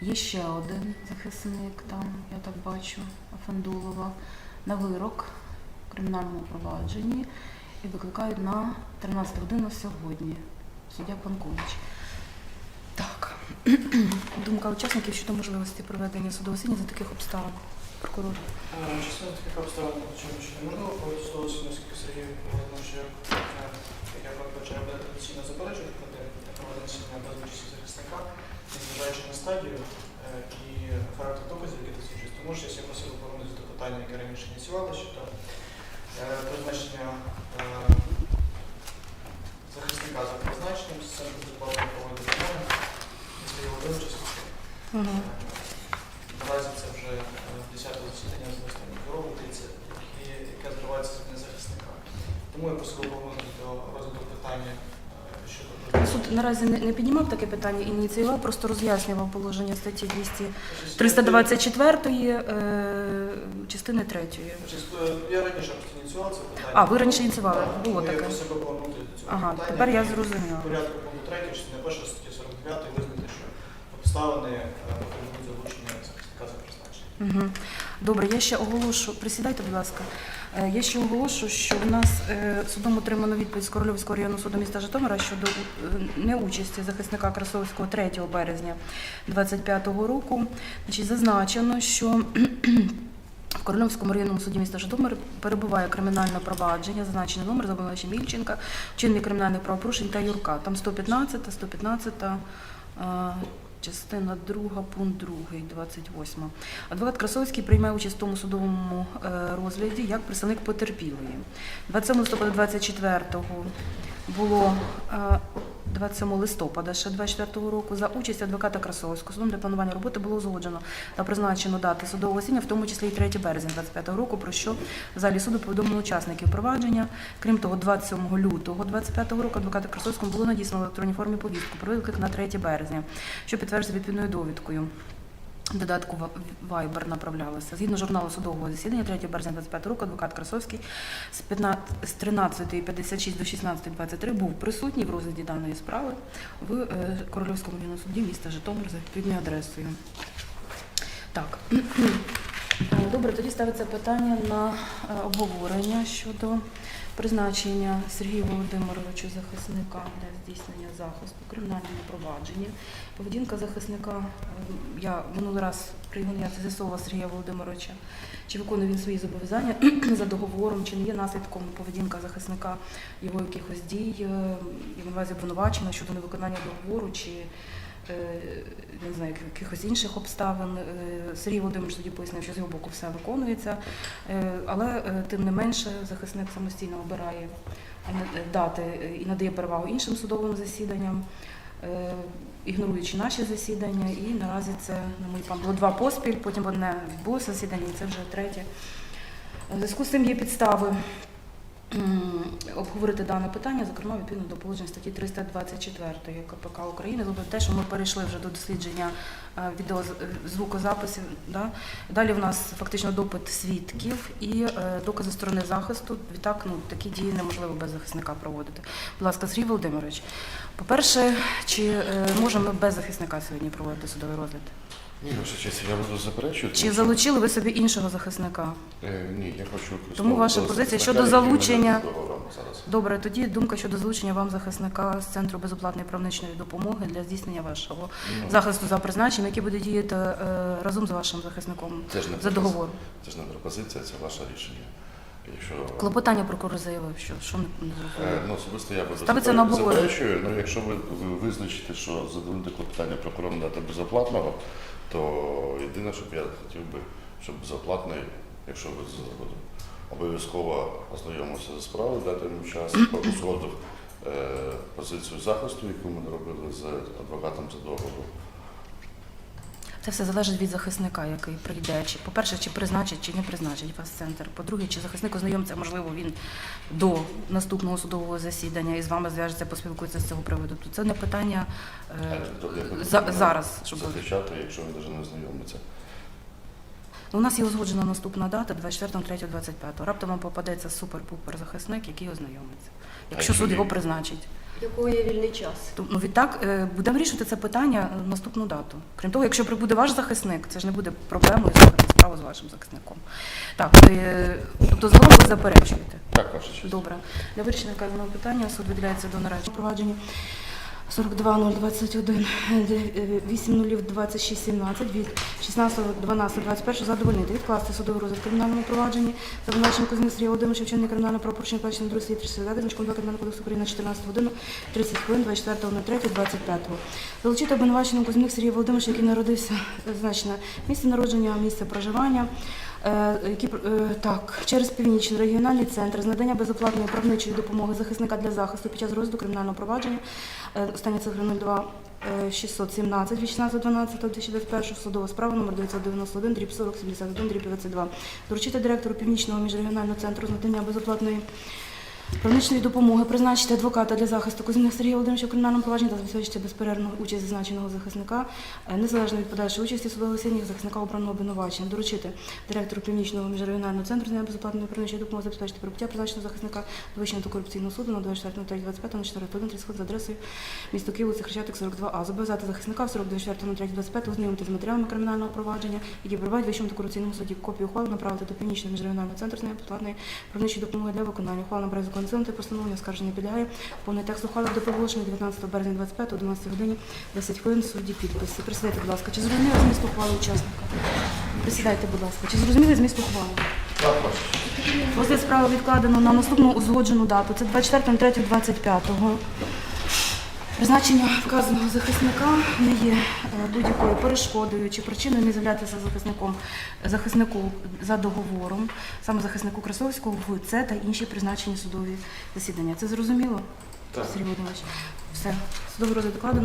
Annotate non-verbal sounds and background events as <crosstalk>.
Є ще один захисник там, я так бачу, Афандулова, на вирок в кримінальному провадженні і викликають на 13 годину сьогодні. Суддя Панкович. Так. <clears throat> Думка учасників щодо можливості проведення судового засідання за таких обставин. Прокурор. Е, Частина таких обставин, чому що неможливо проводити судове засідання, оскільки Сергій Володимирович, що е, як я передбачаю, буде традиційно заперечувати проведення засідання без участі захисника, незважаючи на стадію е, і характер доказів, які участь. Тому що я просив повернутися до питання, яке раніше ініціювали, щодо е, призначення е, захисника за призначенням з центру безоплатної правової допомоги Сергія Володимировича. Угу. Наразі це вже 10 засідання з останніх хвороб, яке зривається з захисника. Тому я просив повернути до розгляду питання Суд наразі не, піднімав таке питання, ініціював, просто роз'яснював положення статті 200 324 е, частини 3. Е, Я раніше ініціював це питання. А, ви раніше ініціювали, було таке. Я просив повернути до цього Ага, питання. тепер я зрозуміла. В порядку пункту 3, частини 1 статті 49 визнати, що обставини е, потребують залучення захисника за призначенням. Угу. Добре, я ще оголошу. Присідайте, будь ласка. Е, Я ще оголошу, що в нас е, судом отримано відповідь з Корольовського районного суду міста Житомира щодо е, неучасті захисника Красовського 3 березня 2025 року. Значить, зазначено, що в Корольовському районному суді міста Житомир перебуває кримінальне провадження, зазначений номер забивача Мільченка, вчинення кримінальних правопорушень та Юрка. Там 115, 115 е, частина 2, пункт 2, 28. Адвокат Красовський приймає участь в тому судовому е, розгляді як представник потерпілої. 27 листопада 24-го було е, 27 листопада ще 24 року за участь адвоката Красовського судом для планування роботи було узгоджено та призначено дати судового сіння, в тому числі і 3 березня 25 року, про що в залі суду повідомили учасників провадження. Крім того, 27 лютого 25 року адвоката Красовському було надіслано в електронній формі повістку про виклик на 3 березня, що підтверджується відповідною довідкою. Додатку Viber направлялося. Згідно журналу судового засідання 3 березня 25 року адвокат Красовський з 15 з 13.56 до 16.23 був присутній в розгляді даної справи в е, Корольовському районному суді міста Житомир за відповідною адресою. Так. Е, Добре, тоді ставиться питання на е, обговорення щодо призначення Сергія Володимировича захисника для здійснення захисту в кримінальному провадженні. Поведінка захисника, е, я минулий раз при його з'ясовувала Сергія Володимировича, чи виконує він свої зобов'язання <clears throat> за договором, чи не є наслідком поведінка захисника його якихось дій, я в обвинувачення щодо невиконання договору, чи не знаю, якихось інших обставин. Е, Сергій Володимирович тоді пояснив, що з його боку все виконується, Е, але е, тим не менше захисник самостійно обирає е, дати е, і надає перевагу іншим судовим засіданням, е, ігноруючи наші засідання. І наразі це, на мій пан, було два поспіль, потім одне відбулося засідання, і це вже третє. У зв'язку з цим є підстави обговорити дане питання, зокрема відповідно до положень статті 324 КПК України. Тобто те, що ми перейшли вже до дослідження е, відео звукозаписів. Да? Далі в нас фактично допит свідків і е, докази сторони захисту. Відтак, ну такі дії неможливо без захисника проводити. Будь ласка, Сергій Володимирович, по-перше, чи е, можемо без захисника сьогодні проводити судовий розгляд? Ні, ваша честь, я буду заперечувати. Чи залучили ви собі іншого захисника? Е, ні, я хочу Тому ваша позиція щодо залучення- Добре, тоді думка щодо залучення вам захисника з центру безоплатної правничної допомоги для здійснення вашого Ну, захисту за призначенням, який буде діяти е, разом з вашим захисником Це ж не за договором. Це ж не пропозиція, це ваше рішення. Якщо Клопотання прокурор заявив, що що не не Е, зрозуміло. ну, особисто я Ставиться на обговорення. заперечую, ну якщо ви, ви визначите, що задовольнити клопотання прокурором дати безоплатного, то єдине, щоб я хотів би, щоб безоплатний, якщо ви обов'язково ознайомився зі справою, дати йому час, <clears throat> узгодив е, позицію захисту, яку ми робили з адвокатом за договору. Це все залежить від захисника, який прийде. Чи, по-перше, чи призначить, чи не призначить вас центр. По-друге, чи захисник ознайомиться, можливо, він до наступного судового засідання і з вами зв'яжеться, поспілкується з цього приводу. То це не питання е, Тобто за, зараз, щоб захищати, якщо він навіть не знайомиться. Ну, У нас є узгоджена наступна дата 24.03.25. Раптом вам попадеться супер-пупер захисник, який ознайомиться, якщо суд його призначить. Якого є вільний час? Ну, відтак е, будемо вирішувати це питання в наступну дату. Крім того, якщо прибуде ваш захисник, це ж не буде проблемою слухати справу з вашим захисником. Так, е, тобто загалом ви заперечуєте. Так, честь. Добре. Для вирішення вказаного питання суд виділяється до нарадчого провадження 42021 8.02617 від 16.12.21 задовольнити, відкласти судовий розгляд кримінальному провадженні за обвинуваченням Кузьмих Сергія Володимировича вчинення кримінального правопорушення плачення друзі 360 значком 2 Кримінального кодексу України на 14 годину 30 хвилин 24.03.25. Залучити обвинуваченим Кузьмих Сергія Володимировича, який народився, е, значно, місце народження, місце проживання, які, е, так, через північний регіональний центр з надання безоплатної правничої допомоги захисника для захисту під час розгляду кримінального провадження. Е, Остання цифра 02 е, 617 від 16.12.2021 судова справа номер 991 дріб 40 71 дріб 22. Доручити директору Північного міжрегіонального центру з надання безоплатної Правничної допомоги призначити адвоката для захисту Кузьмих Сергія Володимировича в кримінальному провадженні та забезпечити безперервну участь зазначеного захисника, е, незалежно від подальшої участі судових засіданнях захисника обраного обвинувачення. Доручити директору Північного міжрегіонального центру з безоплатної правничої допомоги забезпечити прибуття призначеного захисника до Вищого антикорупційного суду на 24.03.25 на 4 30 хвилин за адресою місто вулиця Хрещатик, 42А. Зобов'язати захисника в срок до 24.03.25 ознайомити з матеріалами кримінального провадження, які перебувають в Вищому антикорупційному суді. Копію ухвали направити до Північного міжрегіонального центру з безоплатної правничої допомоги для виконання. Ухвала набирає та постановлення оскарження підлягає. Повний текст ухвали до проголошення 19 березня 25 о 12 годині 10 хвилин судді підписи. Присідайте, будь ласка. Чи зрозуміли зміст ухвали учасника? Присідайте, будь ласка. Чи зрозуміли зміст ухвали? Розгляд справи відкладено на наступну узгоджену дату. Це 24.03.25. Призначення вказаного захисника не є е, будь-якою перешкодою чи причиною не з'являтися захисником захиснику за договором, саме захиснику Красовського в це та інші призначені судові засідання. Це зрозуміло? Так. Сергій Володимирович? Все. Судовий розгляд докладено.